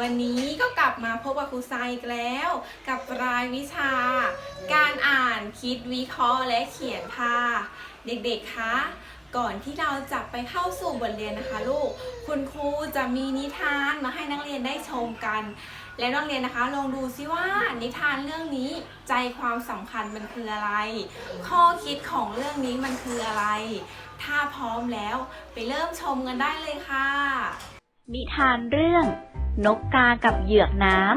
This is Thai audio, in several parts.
วันนี้ก็กลับมาพบกับครูไซอีกแล้ว กับรายวิชา การอ่านคิดวิเคราะห์และเขียนค่ะ เด็กๆคะก่อนที่เราจะไปเข้าสู่บทเรียนนะคะลูก คุณครูจะมีนิทานมาให้นักเรียนได้ชมกัน และนักเรียนนะคะ ลองดูซิว่านิทานเรื่องนี้ใจความสำคัญมันคืออะไร ข้อคิดของเรื่องนี้มันคืออะไร ถ้าพร้อมแล้วไปเริ่มชมกันได้เลยค่ะ นิทานเรื่อง นกกากับเหยือกน้ำ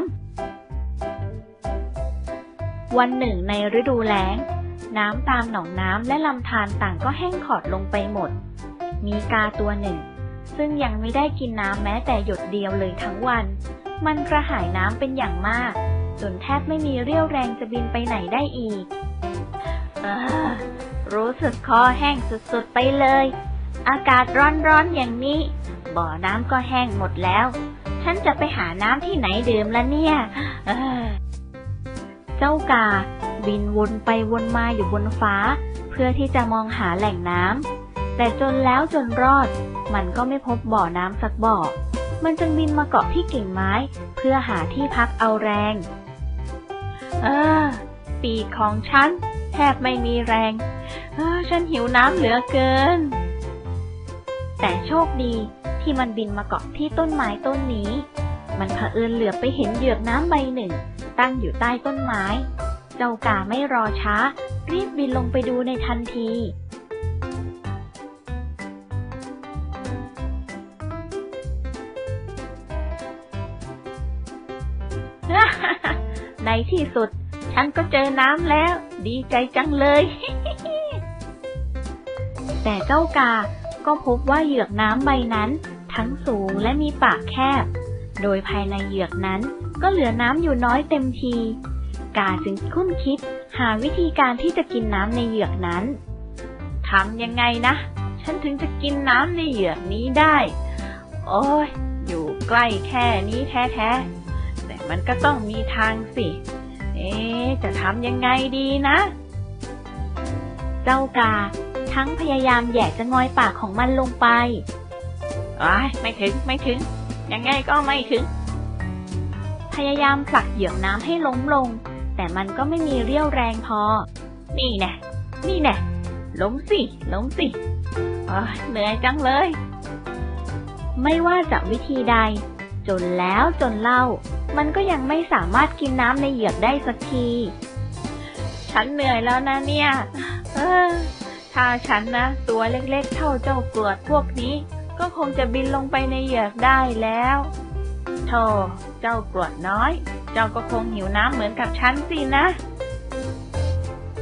วันหนึ่งในฤดูแล้ง น้ำตามหนองน้ำและลำธารต่างก็แห้งขอดลงไปหมด มีกาตัวหนึ่ง ซึ่งยังไม่ได้กินน้ำแม้แต่หยดเดียวเลยทั้งวัน มันกระหายน้ำเป็นอย่างมาก จนแทบไม่มีเรี่ยวแรงจะบินไปไหนได้อีกออรู้สึกคอแห้งสุดๆไปเลย อากาศร้อนๆอย่างนี้ บ่อน้ำก็แห้งหมดแล้ว ฉันจะไปหาน้ำที่ไหนดื่มละเนี่ยเจ้ากา บินวนไปวนมาอยู่บนฟ้า เพื่อที่จะมองหาแหล่งน้ำแต่จนแล้วจนรอด มันก็ไม่พบบ่อน้ำสักบ่อ มันจึงบินมาเกาะที่กิ่งไม้ เพื่อหาที่พักเอาแรง เออ ปีกของฉันแทบไม่มีแรง เออ ฉันหิวน้ำเหลือเกิน แต่โชคดี ที่มันบินมาเกาะที่ต้นไม้ต้นนี้ มันเผอิญเหลือบไปเห็นเหยือกน้ำใบหนึ่ง ตั้งอยู่ใต้ต้นไม้ เจ้ากาไม่รอช้า รีบบินลงไปดูในทันทีในที่สุด ฉันก็เจอน้ำแล้ว ดีใจจังเลย แต่เจ้ากาก็พบว่าเหยือกน้ำใบนั้น ทั้งสูงและมีปากแคบ โดยภายในเหยือกนั้นก็เหลือน้ำอยู่น้อยเต็มที กาจึงคุ้นคิดหาวิธีการที่จะกินน้ำในเหยือกนั้น ทำยังไงนะ ฉันถึงจะกินน้ำในเหยือกนี้ได้ โอ้ย อยู่ใกล้แค่นี้แท้ๆ แต่มันก็ต้องมีทางสิ เอ๊จะทำยังไงดีนะ เจ้ากาทั้งพยายามแหย่จะงอยปากของมันลงไป อ้ายไม่ถึงไม่ถึง ยังไงก็ไม่ถึง พยายามผลักเหยือกน้ำให้ล้มลง แต่มันก็ไม่มีเรี่ยวแรงพอ นี่แน่นี่แน่ล้มสิล้มสิเหนื่อยจังเลย ไม่ว่าจะวิธีใด จนแล้วจนเล่า มันก็ยังไม่สามารถกินน้ำในเหยือกได้สักที ฉันเหนื่อยแล้วนะเนี่ย เออ ถ้าฉันนะ ตัวเล็กๆเท่าเจ้ากรวดพวกนี้ ก็คงจะบินลงไปในเหยือกได้แล้วโธ่เจ้ากรวดน้อย เจ้าก็คงหิวน้ำเหมือนกับฉันสินะ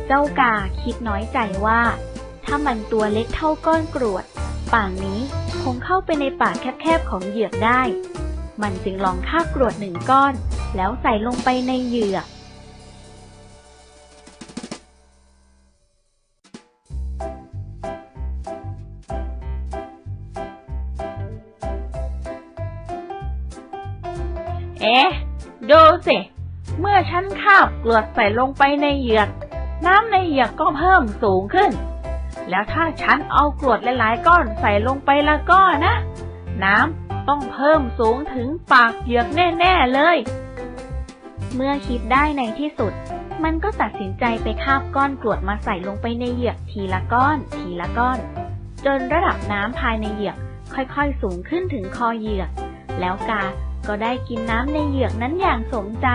เจ้ากาคิดน้อยใจว่า ถ้ามันตัวเล็กเท่าก้อนกรวด ป่านนี้คงเข้าไปในปากแคบๆของเหยือกได้ มันจึงลองฆ่ากรวดหนึ่งก้อน แล้วใส่ลงไปในเหยือก อ๊ะ ดูสิ เมื่อฉันคาบกรวดใส่ลงไปในเหยือก น้ำในเหยือกก็เพิ่มสูงขึ้น แล้วถ้าฉันเอากรวดหลายๆก้อนใส่ลงไปละก็นะ น้ำต้องเพิ่มสูงถึงปากเหยือกแน่ ๆ เลย เมื่อคิดได้ในที่สุด มันก็ตัดสินใจไปคาบก้อนกรวดมาใส่ลงไปในเหยือกทีละก้อน ทีละก้อน จนระดับน้ำภายในเหยือกค่อยๆสูงขึ้นถึงคอเหยือก แล้วกา ก็ได้กินน้ำในเหยือกนั้นอย่างสมใจ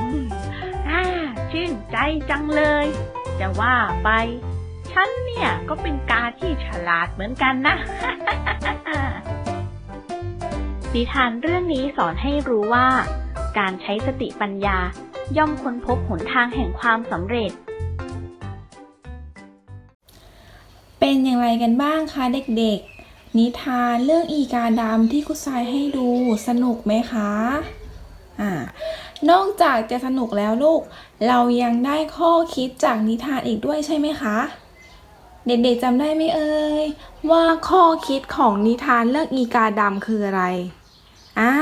อืมอ่าชื่นใจจังเลย จะว่าไป ฉันเนี่ยก็เป็นกาที่ฉลาดเหมือนกันนะนิทานเรื่องนี้สอนให้รู้ว่า การใช้สติปัญญา ย่อมค้นพบหนทางแห่งความสำเร็จ เป็นอย่างไรกันบ้างคะเด็กๆ นิทานเรื่องอีกาดำที่ครูทรายให้ดูสนุกไหมคะอ่านอกจากจะสนุกแล้วลูก เรายังได้ข้อคิดจากนิทานอีกด้วยใช่ไหมคะ เด็กๆจำได้ไหมเอ่ยว่าข้อคิดของนิทานเรื่องอีกาดำคืออะไรอ่า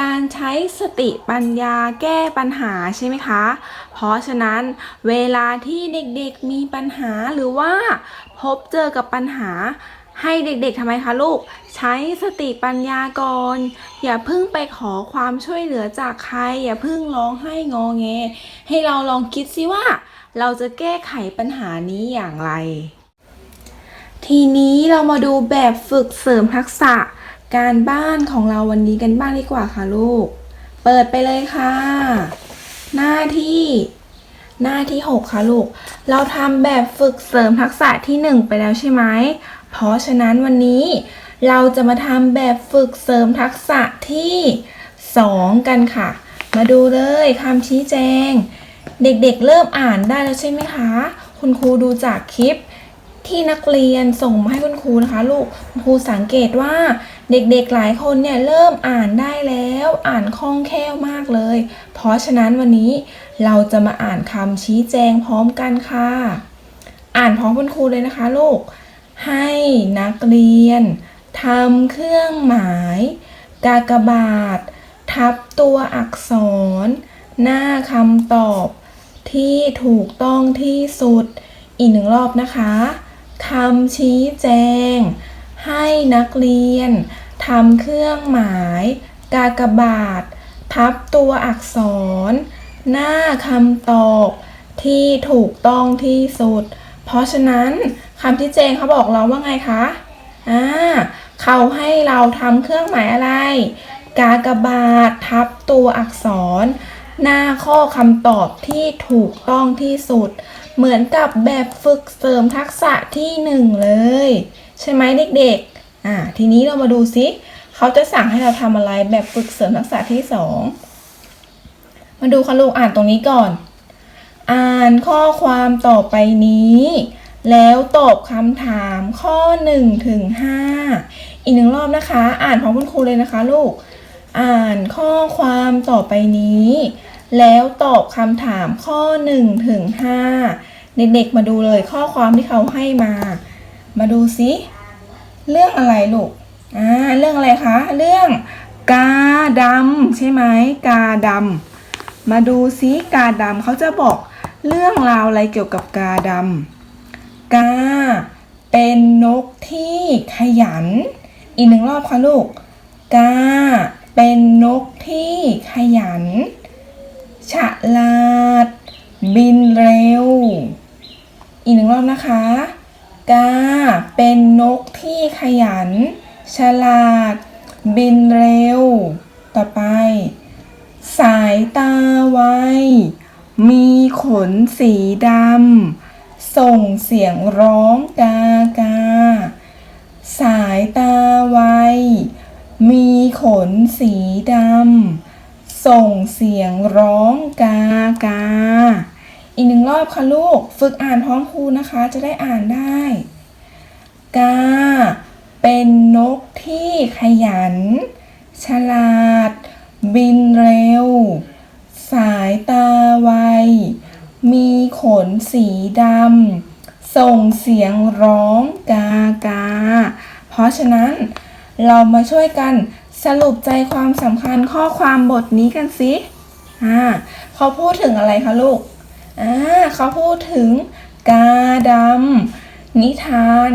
การใช้สติปัญญาแก้ปัญหาใช่ไหมคะ เพราะฉะนั้นเวลาที่เด็กๆมีปัญหาหรือว่าพบเจอกับปัญหาให้เด็กๆทำไมคะลูก ใช้สติปัญญาก่อนอย่าเพิ่งไปขอความช่วยเหลือจากใคร อย่าเพิ่งร้องไห้งอแง ให้เราลองคิดสิว่า เราจะแก้ไขปัญหานี้อย่างไร ทีนี้เรามาดูแบบฝึกเสริมทักษะ การบ้านของเราวันนี้กันบ้างดีกว่าค่ะลูก เปิดไปเลยค่ะ หน้าที่ หน้าที่ 6 ค่ะลูก เราทำแบบฝึกเสริมทักษะที่ 1 ไปแล้วใช่ไหม เพราะฉะนั้นวันนี้เราจะมาทำแบบฝึกเสริมทักษะที่ 2 กันค่ะ มาดูเลยคำชี้แจง เด็กๆเริ่มอ่านได้แล้วใช่ไหมคะ คุณครูดูจากคลิปที่นักเรียนส่งมาให้คุณครูนะคะ ลูกคุณครูสังเกตว่า เด็กๆหลายคนเนี่ยเริ่มอ่านได้แล้วอ่านคล่องแคล่วมากเลย เพราะฉะนั้นวันนี้เราจะมาอ่านคำชี้แจงพร้อมกันค่ะ อ่านพร้อมคุณครูเลยนะคะลูก ให้นักเรียนทำเครื่องหมาย กากบาท ทับตัวอักษร หน้าคำตอบที่ถูกต้องที่สุด อีกหนึ่งรอบนะคะคำชี้แจง ให้นักเรียนทำเครื่องหมาย กากบาท ทับตัวอักษร หน้าคำตอบที่ถูกต้องที่สุด เพราะฉะนั้นคำชี้แจงเขาบอกเราว่าไงคะอ่าเขาให้เราทำเครื่องหมายอะไร กากบาททับตัวอักษร หน้าข้อคำตอบที่ถูกต้องที่สุด เหมือนกับแบบฝึกเสริมทักษะที่หนึ่งเลย ใช่ไหมเด็กๆ อ่า ทีนี้เรามาดูซิเขาจะสั่งให้เราทำอะไรแบบฝึกเสริมทักษะที่สองมาดูค่ะลูกอ่านตรงนี้ก่อน อ่านข้อความต่อไปนี้ แล้วตอบคำถามข้อ1ถึง5อีกหนึ่งรอบนะคะ อ่านพร้อมคุณครูเลยนะคะลูก อ่านข้อความต่อไปนี้ แล้วตอบคำถามข้อ1ถึง5เด็กๆมาดูเลยข้อความที่เขาให้มา มาดูซิเรื่องอะไรลูกอ่าเรื่องอะไรคะ เรื่องกาดำใช่ไหมกาดำมาดูซิกาดำเขาจะบอกเรื่องราวอะไรเกี่ยวกับกาดำกา เป็นนกที่ขยัน อีกหนึ่งรอบค่ะลูก กา เป็นนกที่ขยัน ฉลาด บินเร็ว อีกหนึ่งรอบนะคะ กาเป็นนกที่ขยัน ฉลาด บินเร็ว ต่อไป สายตาไว มีขนสีดำ ส่งเสียงร้องกากา สายตาไว มีขนสีดำ ส่งเสียงร้องกากา อีกหนึ่งรอบค่ะลูก ฝึกอ่านพร้อมครูนะคะ จะได้อ่านได้ กา เป็นนกที่ขยัน ฉลาด บินเร็ว สายตาไว มีขนสีดำ ส่งเสียงร้องกากา เพราะฉะนั้นเรามาช่วยกันสรุปใจความสำคัญข้อความบทนี้กันสิอ่าเขาพูดถึงอะไรคะลูก อ่าเขาพูดถึงกาดำนิทาน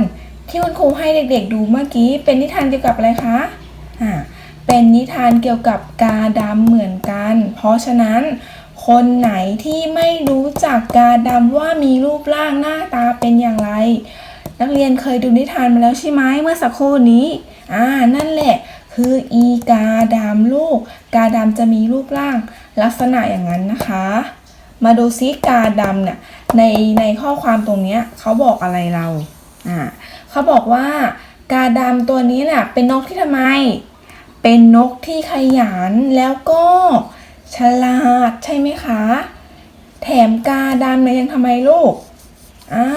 ที่คุณครูให้เด็กๆดูเมื่อกี้ เป็นนิทานเกี่ยวกับอะไรคะอ่าเป็นนิทานเกี่ยวกับกาดำเหมือนกัน เพราะฉะนั้น คนไหนที่ไม่รู้จักกาดำว่ามีรูปร่างหน้าตาเป็นอย่างไร นักเรียนเคยดูนิทานมาแล้วใช่ไหมเมื่อสักครู่นี้อ่านั่นแหละคืออีกาดำลูก กาดำจะมีรูปร่างลักษณะอย่างนั้นนะคะ มาดูซิกาดำเนี่ยในในข้อความตรงเนี้ยเขาบอกอะไรเราอ่าเขาบอกว่ากาดำตัวนี้เนี่ยเป็นนกที่ทำไม เป็นนกที่ขยันแล้วก็ฉลาดใช่ไหมคะ แถมกาดำเนี่ยยังทำไมลูกอ่า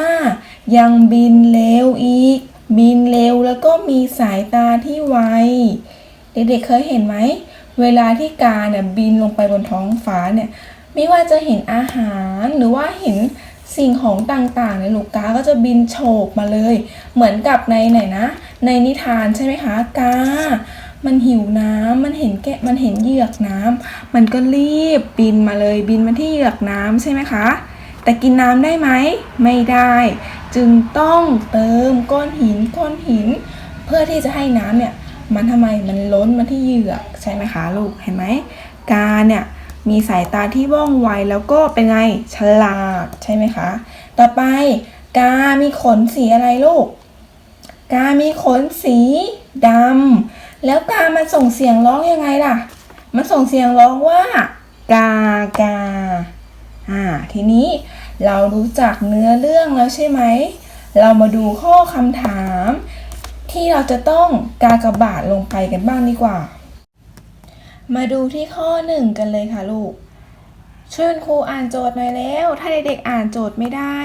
ยังบินเร็วอีก บินเร็วแล้วก็มีสายตาที่ไวเด็กๆเคยเห็นไหมเวลาที่กาเนี่ยบินลงไปบนท้องฟ้าเนี่ย ไม่ว่าจะเห็นอาหารหรือว่าเห็นสิ่งของต่างๆในลูกกาก็จะบินโฉบมาเลย เหมือนกับในไหนนะ ในนิทานใช่ไหมคะกา มันหิวน้ำมันเห็นแกะมันเห็นเหยือกน้ำมันก็รีบบินมาเลยบินมาที่เหยือกน้ำใช่ไหมคะ แต่กินน้ำได้ไหมไม่ได้ จึงต้องเติมก้อนหินก้อนหิน เพื่อที่จะให้น้ำเนี่ยมันทำไมมันล้นมาที่เหยือกใช่ไหมคะลูกเห็นไหมกาเนี่ย มีสายตาที่ว่องไวแล้วก็เป็นไงฉลาดใช่ไหมคะ ต่อไป กา มีขนสีอะไรลูก กา มีขนสีดำแล้วกา มันส่งเสียงร้องยังไงล่ะ มันส่งเสียงร้องว่า กากาอ่าทีนี้เรารู้จักเนื้อเรื่องแล้วใช่ไหม เรามาดูข้อคำถาม ที่เราจะต้องกากบาทลงไปกันบ้างดีกว่า มาดูที่ข้อหนึ่งกันเลยค่ะลูกช่วยคุณครูอ่านโจทย์หน่อยแล้ว ถ้าเด็กๆอ่านโจทย์ไม่ได้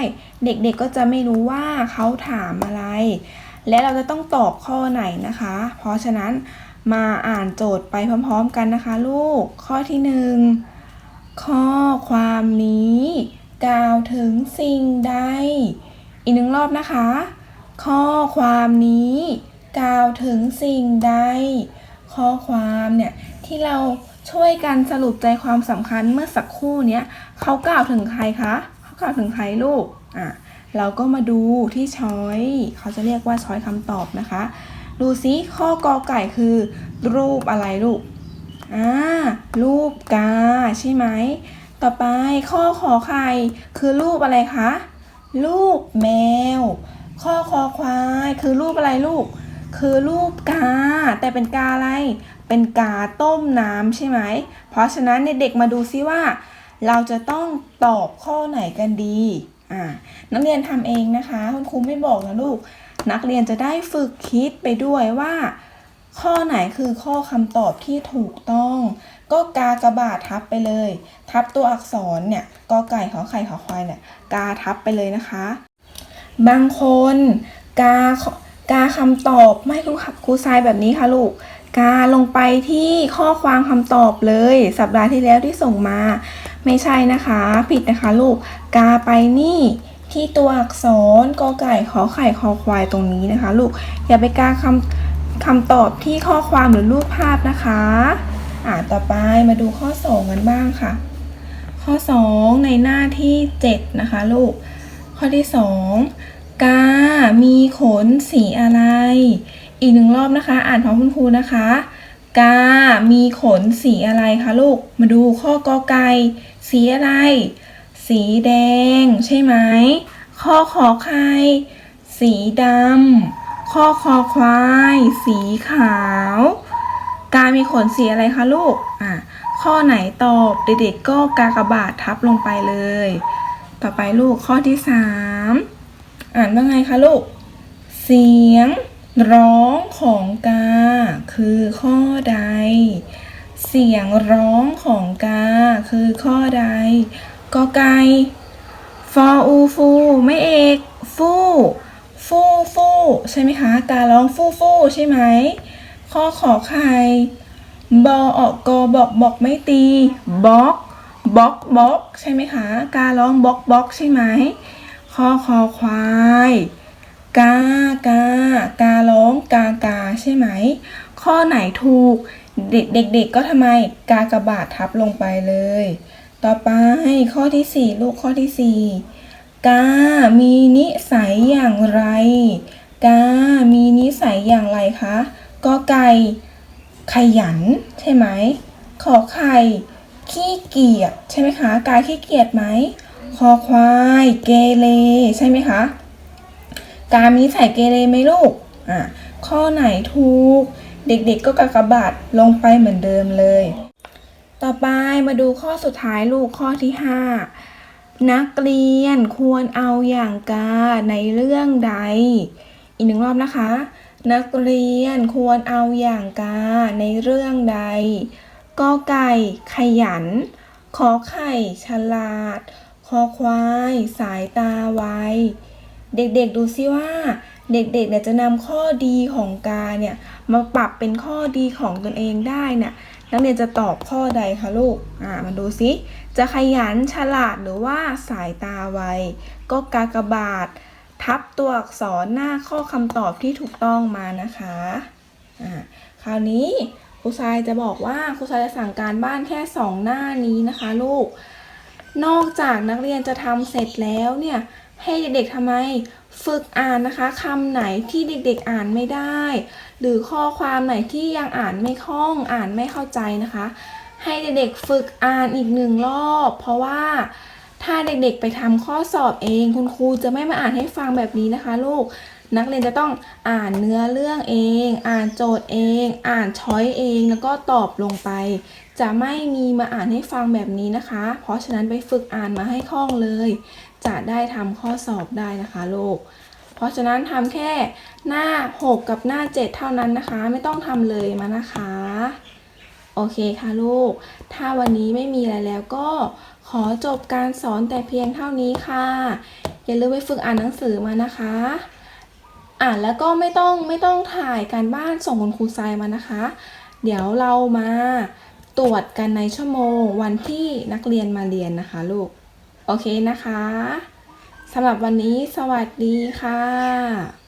เด็กๆก็จะไม่รู้ว่าเขาถามอะไร และเราจะต้องตอบข้อไหนนะคะ เพราะฉะนั้นมาอ่านโจทย์ไปพร้อมๆกันนะคะ ลูก ข้อที่หนึ่งข้อความนี้ กล่าวถึงสิ่งใด อีกหนึ่งรอบนะคะ ข้อความนี้ กล่าวถึงสิ่งใด ข้อความเนี่ย ที่เราช่วยกันสรุปใจความสำคัญเมื่อสักครู่เนี้ยเขากล่าวถึงใครคะเขากล่าวถึงใครลูกอะเราก็มาดูที่ช้อยเขาจะเรียกว่าช้อยคำตอบนะคะ ดูซิข้อกอไก่คือ รูปอะไรลูกอ่ารูปกาใช่ไหมต่อไปข้อขอไข่คือรูปอะไรคะรูปแมว ข้อคอควายคือรูปอะไรลูก คือรูปกา แต่เป็นกาอะไร เป็นกาต้มน้ำใช่ไหม เพราะฉะนั้นเด็กมาดูซิว่า เราจะต้องตอบข้อไหนกันดีอ่านักเรียนทำเองนะคะ คุณครูไม่บอกนะลูก นักเรียนจะได้ฝึกคิดไปด้วยว่า ข้อไหนคือข้อคำตอบที่ถูกต้อง ก็กากระบาดทับไปเลย ทับตัวอักษรเนี่ยกอไก่ขอไข่ขอควายเนี่ยกาทับไปเลยนะคะ บางคนกากาคำตอบไม่ครูครูทรายแบบนี้ค่ะลูก กาลงไปที่ข้อความคำตอบเลย สัปดาห์ที่แล้วที่ส่งมา ไม่ใช่นะคะ ผิดนะคะลูก กาไปนี่ที่ตัวอักษรกอไก่ขอไข่คอควายตรงนี้นะคะ ลูกอย่าไปกาคำคำตอบที่ข้อความหรือรูปภาพนะคะอ่าต่อไปมาดูข้อสองกันบ้างค่ะ ข้อ 2 ในหน้าที่ 7 นะคะ ลูก ข้อที่ 2 กา มีขนสีอะไร อีกหนึ่งรอบนะคะ อ่านพร้อมคุณครูนะคะ กา มีขนสีอะไรคะลูก มาดูข้อกอไก่สีอะไร สีแดง ใช่ไหม ข้อขอไข่สีดำ ข้อคอควาย สีขาว กา มีขนสีอะไรคะลูก อะ ข้อไหนตอบเด็กๆก็กากบาททับลงไปเลย ต่อไปลูกข้อที่สามอ่านว่าไงคะลูก เสียง ร้องของกา คือข้อใด เสียงร้องของกา คือข้อใดกอไก่ฟออูฟูไม่เอกฟูฟูฟูใช่ไหมคะ การ้องฟูฟูใช่ไหมข้อขอไข่บอออกกอบอกบอกไม่ตีบล็อกบล็อกบล็อกใช่ไหมคะ การร้องบล็อกบล็อกใช่ไหมข้อคอควาย กากาการ้องกากาใช่ไหม ข้อไหนถูกเด็กเด็กๆก็ทำไมกากระบาททับลงไปเลย ต่อไปข้อที่สี่ลูกข้อที่สี่กา มีนิสัยอย่างไร กา มีนิสัยอย่างไรคะกอไก่ขยันใช่ไหม ขอไข่ขี้เกียจใช่ไหมคะ กายขี้เกียจไหม คอควาย เกเรใช่ไหมคะ กามีใส่เกเรไหมลูกอะข้อไหนถูก เด็กๆก็กากบาทลงไปเหมือนเดิมเลย ต่อไปมาดูข้อสุดท้ายลูกข้อที่ 5 นักเรียนควรเอาอย่างกาในเรื่องใด อีกหนึ่งรอบนะคะ นักเรียนควรเอาอย่างกาในเรื่องใดกอไก่ขยัน ขอไข่ฉลาด คอควาย สายตาไว เด็กๆดูซิว่าเด็กๆเนี่ยจะนำข้อดีของกาเนี่ยมาปรับเป็นข้อดีของตนเองได้เนี่ยนักเรียนจะตอบข้อใดคะลูก อ่ามาดูซิ จะขยันฉลาดหรือว่าสายตาไว ก็กากบาท ทับตัวอักษรหน้าข้อคำตอบที่ถูกต้องมานะคะ อ่า คราวนี้ครูทรายจะบอกว่าครูทรายจะสั่งการบ้านแค่สองหน้านี้นะคะลูก นอกจากนักเรียนจะทำเสร็จแล้วเนี่ย ให้เด็กๆทำไม ฝึกอ่านนะคะคำไหนที่เด็กๆอ่านไม่ได้ หรือข้อความไหนที่ยังอ่านไม่คล่องอ่านไม่เข้าใจนะคะ ให้เด็กๆฝึกอ่านอีกหนึ่งรอบ เพราะว่าถ้าเด็กๆไปทำข้อสอบเอง คุณครูจะไม่มาอ่านให้ฟังแบบนี้นะคะ ลูกนักเรียนจะต้องอ่านเนื้อเรื่องเอง อ่านโจทย์เอง อ่านช้อยเอง แล้วก็ตอบลงไป จะไม่มีมาอ่านให้ฟังแบบนี้นะคะ เพราะฉะนั้นไปฝึกอ่านมาให้คล่องเลย จะได้ทำข้อสอบได้นะคะลูก เพราะฉะนั้นทำแค่หน้า 6 กับหน้า 7 เท่านั้นนะคะ ไม่ต้องทำเลยมานะคะ โอเคค่ะลูก ถ้าวันนี้ไม่มีอะไรแล้วก็ขอจบการสอนแต่เพียงเท่านี้ค่ะ อย่าลืมไปฝึกอ่านหนังสือมานะคะอ่านแล้วก็ไม่ต้องไม่ต้องถ่ายการบ้านส่งคุณครูทรายมานะคะ เดี๋ยวเรามาตรวจกันในชั่วโมงวันที่นักเรียนมาเรียนนะคะลูก โอเคนะคะสำหรับวันนี้สวัสดีค่ะ